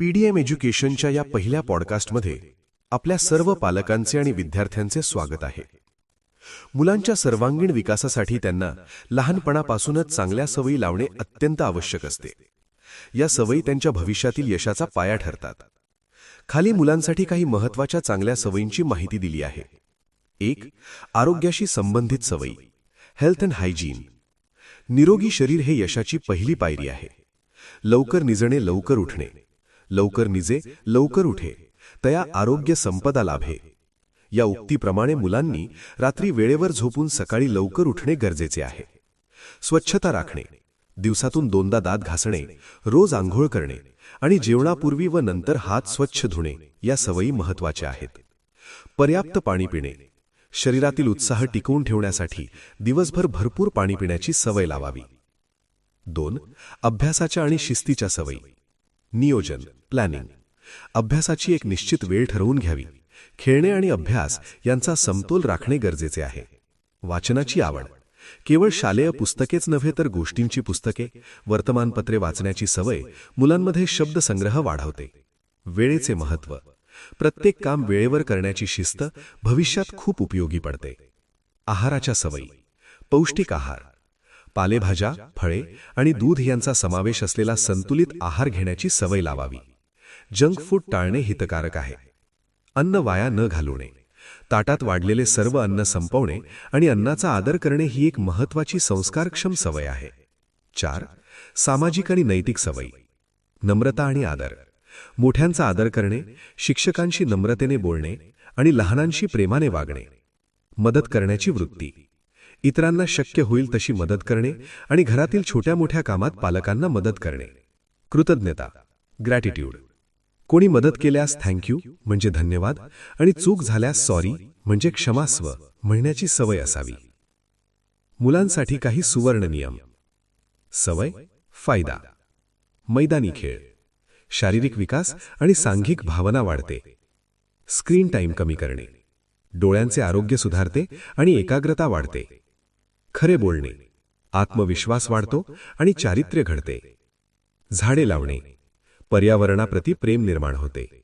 PDM एज्युकेशनच्या या पहिल्या पॉडकास्टमध्ये आपल्या सर्व पालकांचे आणि विद्यार्थ्यांचे स्वागत आहे. मुलांच्या सर्वांगीण विकासासाठी त्यांना लहानपणापासूनच चांगल्या सवयी लावणे अत्यंत आवश्यक असते. या सवयी त्यांच्या भविष्यातील यशाचा पाया ठरतात. खाली मुलांसाठी काही महत्त्वाच्या चांगल्या सवयींची माहिती दिली आहे. एक आरोग्याशी संबंधित सवयी हेल्थ अँड हायजीन निरोगी शरीर हे यशाची पहिली पायरी आहे. लवकर निजणे लवकर उठणे. लवकर निजे लवकर उठे. तया आरोग्य संपदा लाभे. या उक्तीप्रमाणे मुलांनी रात्री वेळेवर झोपून सकाळी लवकर उठणे गरजेचे आहे. स्वच्छता राखणे दिवसातून दोनदा दात घासणे रोज आंघोळ करणे आणि जेवणापूर्वी व नंतर हात स्वच्छ धुणे या सवयी महत्त्वाच्या आहेत. पर्याप्त पाणी पिणे शरीरातील उत्साह टिकवून ठेवण्यासाठी दिवसभर भरपूर पाणी पिण्याची सवय लावावी. दोन अभ्यासाच्या आणि शिस्तीच्या सवयी. नियोजन प्लॅनिंग अभ्यासाची एक निश्चित वेळ ठरवून घ्यावी. खेळणे आणि अभ्यास यांचा समतोल राखणे गरजेचे आहे. वाचनाची आवड. केवळ शालेय पुस्तकेच नव्हे तर गोष्टींची पुस्तके वर्तमानपत्रे वाचण्याची सवय मुलांमध्ये शब्दसंग्रह वाढवते. वेळेचे महत्त्व. प्रत्येक काम वेळेवर करण्याची शिस्त भविष्यात खूप उपयोगी पडते. आहाराच्या सवयी. पौष्टिक आहार. पालेभाज्या फळे आणि दूध यांचा समावेश असलेला संतुलित आहार घेण्याची सवय लावावी. जंक फूड टाळणे हितकारक आहे. अन्न वाया न घालवणे. ताटात वाढलेले सर्व अन्न संपवणे आणि अन्नाचा आदर करणे ही एक महत्वाची संस्कारक्षम सवय आहे. चार सामाजिक आणि नैतिक सवयी. नम्रता आणि आदर. मोठ्यांचा आदर करणे शिक्षकांशी नम्रतेने बोलणे आणि लहानांशी प्रेमाने वागणे. मदत करण्याची वृत्ती. इतरांना शक्य होईल तशी मदत करणे आणि घरातील छोट्या मोठ्या कामात पालकांना मदत करणे. कृतज्ञता ग्रॅटिट्यूड कोणी मदत केल्यास थँक्यू म्हणजे धन्यवाद आणि चूक झाल्यास सॉरी म्हणजे क्षमास्व म्हणण्याची सवय असावी. मुलांसाठी काही सुवर्ण नियम. सवय फायदा. मैदानी खेळ. शारीरिक विकास आणि सांघिक भावना वाढते. स्क्रीन टाईम कमी करणे. डोळ्यांचे आरोग्य सुधारते आणि एकाग्रता वाढते. खरे बोलणे आत्मविश्वास वाढतो आणि चारित्र्य घडते. झाडे लावणे पर्यावरणाप्रती प्रेम निर्माण होते.